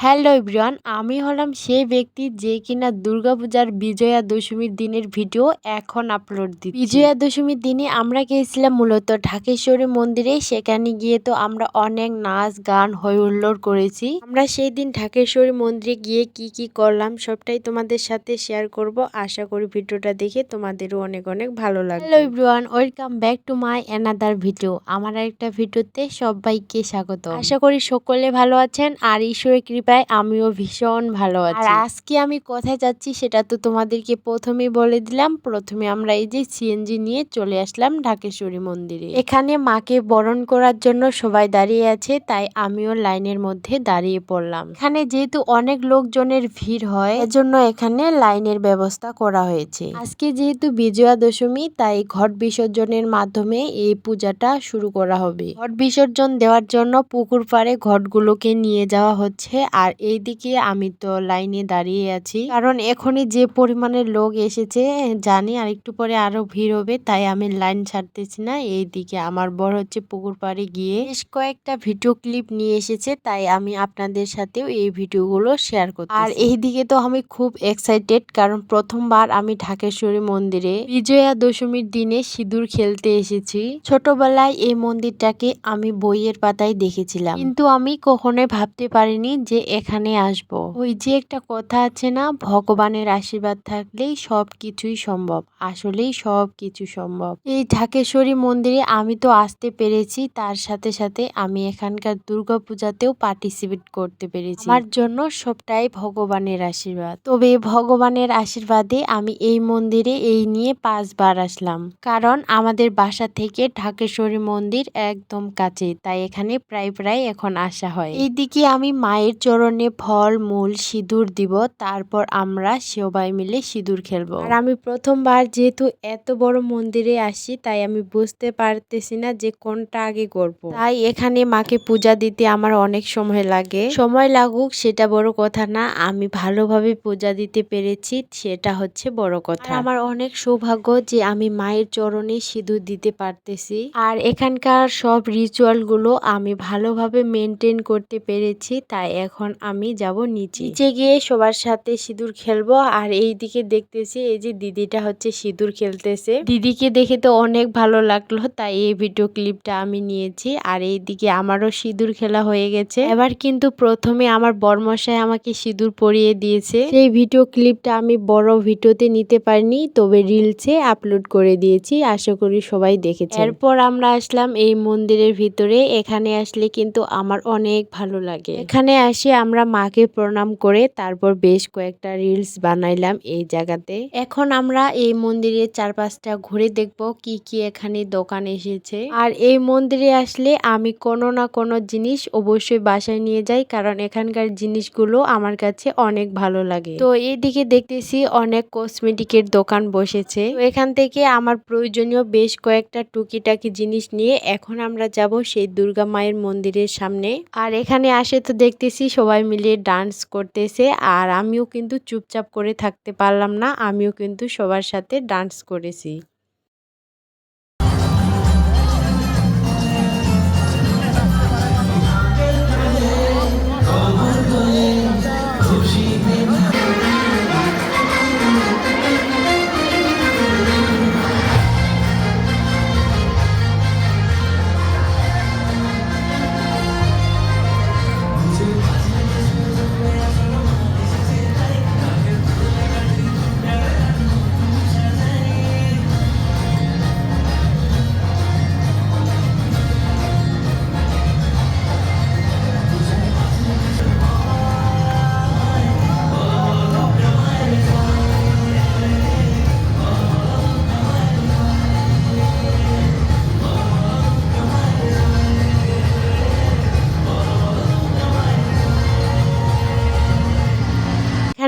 Hello everyone আমি হলাম সেই ব্যক্তি যে কিনা দুর্গাপূজার বিজয়া দশমীর দিনের ভিডিও এখন আপলোড দিই বিজয়া দশমীর দিনে আমরা গিয়েছিলাম মূলত ঢাকেশ্বরী মন্দিরে সেখানে গিয়ে তো আমরা অনেক নাচ গান হই হুল্লোড় করেছি। আমরা সেই দিন ঢাকেশ্বরী মন্দিরে গিয়ে কি কি করলাম সবটাই তোমাদের সাথে শেয়ার করব। আশা করি ভিডিওটা দেখে তোমাদেরও অনেক অনেক ভালো লাগবে। Hello everyone welcome back to my another video. আমার একটা ভিডিওতে সবাইকে স্বাগত। আশা করি সকলে ভালো আছেন। আর ঈশ্বরের কৃপায় আমিও ভীষণ ভালো আছি। আর আজকে আমি কোথায় যাচ্ছি সেটা তো তোমাদেরকে প্রথমেই বলে দিলাম। প্রথমে আমরা এই যে সিএনজি নিয়ে চলে আসলাম ঢাকেশ্বরী মন্দিরে। এখানে মাকে বরণ করার জন্য সবাই দাঁড়িয়ে আছে তাই আমিও লাইনের মধ্যে দাঁড়িয়ে পড়লাম। এখানে যেহেতু অনেক লোকজনের ভিড় হয় এজন্য এখানে লাইনের ব্যবস্থা করা হয়েছে। আজকে যেহেতু বিজয়া দশমী তাই ঘট বিসর্জনের মাধ্যমে এই পূজাটা শুরু করা হবে। ঘট বিসর্জন দেওয়ার জন্য পুকুর পাড়ে ঘটগুলোকে নিয়ে যাওয়া হচ্ছে। আর এইদিকে আমি তো লাইনে দাঁড়িয়ে আছি। কারণ এখনই যে পরিমাণের লোক এসেছে, জানি আর একটু পরে আরও ভিড় হবে, তাই আমি লাইন ছাড়তেছি না। এইদিকে আমার বড় হচ্ছে পুকুর পাড়ে গিয়ে বেশ কয়েকটা ভিডিও ক্লিপ নিয়ে এসেছে, তাই আমি আপনাদের সাথেও এই ভিডিওগুলো শেয়ার করছি আর এইদিকে তো আমি খুব এক্সাইটেড কারণ প্রথমবার আমি ঢাকেশ্বরী মন্দিরে বিজয়া দশমীর দিনে সিঁদুর খেলতে এসেছি। ছোটবেলায় এই মন্দিরটাকে আমি বইয়ের পাতায় দেখেছিলাম। কিন্তু আমি কখনোই ভাবতে পারিনি যে এখানে আসব। ওই যে একটা কথা আছে না, ভগবানের আশীর্বাদ থাকলেই সব কিছুই সম্ভব, আসলেই সব কিছু সম্ভব। এই ঢাকেশ্বরী মন্দিরে আমি তো আসতে পেরেছি, তার সাথে সাথে আমি এখানকার দুর্গা পূজাতেও পার্টিসিপেট করতে পেরেছি। আমার জন্য সবটাই ভগবানের আশীর্বাদ। তবে ভগবানের আশীর্বাদে আমি এই মন্দিরে এই নিয়ে পাঁচবার আসলাম। কারণ আমাদের বাসা থেকে ঢাকেশ্বরী মন্দির একদম কাছে, তাই এখানে প্রায় প্রায় এখন আসা হয়। এইদিকে আমি মায়ের চরণে ফল, মূল, সিঁদুর দিব, তারপর আমরা সবাই মিলে সিঁদুর খেলব। আর আমি প্রথমবার যেহেতু এত বড় মন্দিরে আসি, তাই আমি বুঝতে পারতেছি না যে কোনটা আগে করব। তাই এখানে মাকে পূজা দিতে আমার অনেক সময় লাগে। সময় লাগুক, সেটা বড় কথা না, আমি ভালোভাবে পূজা দিতে পেরেছি, সেটা হচ্ছে বড় কথা। আমার অনেক সৌভাগ্য যে আমি মায়ের চরণে সিঁদুর দিতে পারতেছি। আর এখানকার সব রিচুয়ালগুলো আমি ভালোভাবে মেনটেন করতে পেরেছি, তাই এখন আমি যাব নিচে। নিচে গিয়ে সবার সাথে সিঁদুর খেলব আর এই দিকে দেখতেছি এই যে দিদিটা হচ্ছে সিঁদুর খেলতেছে। দিদিকে দেখে তো অনেক ভালো লাগল, তাই এই ভিডিও ক্লিপটা আমি নিয়েছি আর এই দিকে আমারও সিঁদুর খেলা হয়ে গেছে। এবার কিন্তু প্রথমে আমার বরমশাই আমাকে সিঁদুর পরিয়ে দিয়েছে। সেই ভিডিও ক্লিপটা আমি বড় ভিডিওতে নিতে পারিনি, তবে রিলসে আপলোড করে দিয়েছি, আশা করি সবাই দেখেছে এরপর আমরা আসলাম এই মন্দিরের ভিতরে, এখানে আসলে কিন্তু আমার অনেক ভালো লাগে। এখানে আসে আমরা মাকে প্রণাম করে তারপর বেশ কয়েকটা রিলস বানাইলাম এই জায়গাতে। এখন আমরা এই মন্দিরের চারপাশটা ঘুরে দেখব কি কি এখানে দোকান এসেছে। আর এই মন্দিরে আসলে আমি কোনো না কোনো জিনিস অবশ্যই বাসায় নিয়ে যাই, কারণ এখানকার জিনিসগুলো আমার কাছে অনেক ভালো লাগে। তো এইদিকে দেখতেছি অনেক কসমেটিকের দোকান বসেছে। এখান থেকে আমার প্রয়োজনীয় বেশ কয়েকটা টুকিটাকি জিনিস নিয়ে এখন আমরা যাব সেই দুর্গা মায়ের মন্দিরের সামনে। আর এখানে আসে তো দেখতেছি সবাই মিলে ডান্স করতেছে আর আমিও কিন্তু চুপচাপ করে থাকতে পারলাম না, আমিও কিন্তু সবার সাথে ডান্স করেছি।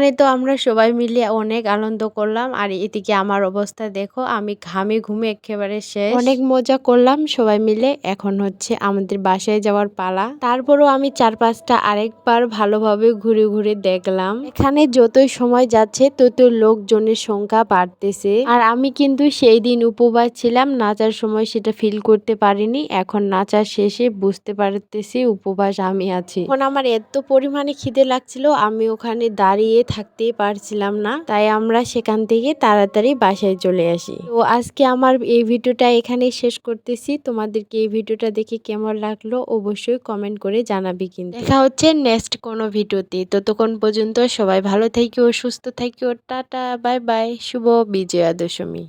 ওখানে তো আমরা সবাই মিলে অনেক আনন্দ করলাম। আর এদিকে আমার অবস্থা দেখো, আমি ঘামে ঘুমে একেবারে শেষ। অনেক মজা করলাম সবাই মিলে। এখন হচ্ছে আমাদের বাসায় যাওয়ার পালা। তারপরও আমি চার পাঁচটা আরেকবার ভালোভাবে ঘুরে ঘুরে দেখলাম। এখানে যতই সময় যাচ্ছে তত লোকজনের সংখ্যা বাড়তেছে। আর আমি কিন্তু সেই দিন উপবাস ছিলাম। নাচার সময় সেটা ফিল করতে পারিনি। এখন নাচার শেষে বুঝতে পারতেছি উপবাস আমি আছি। এখন আমার এত পরিমাণে খিদে লাগছিল, আমি ওখানে দাঁড়িয়ে থাকতেই পারছিলাম না, তাই আমরা সেখান থেকে তাড়াতাড়ি বাসায় চলে আসি। তো আজকে আমার এই ভিডিওটা এখানে শেষ করতেছি। তোমাদেরকে এই ভিডিওটা দেখে কেমন লাগল অবশ্যই কমেন্ট করে জানাবি কিন্তু। দেখা হচ্ছে নেক্সট কোনো ভিডিওতে। ততক্ষণ পর্যন্ত সবাই ভালো থাকিও সুস্থ থাকিও টাটা বাই বাই শুভ বিজয়া দশমী।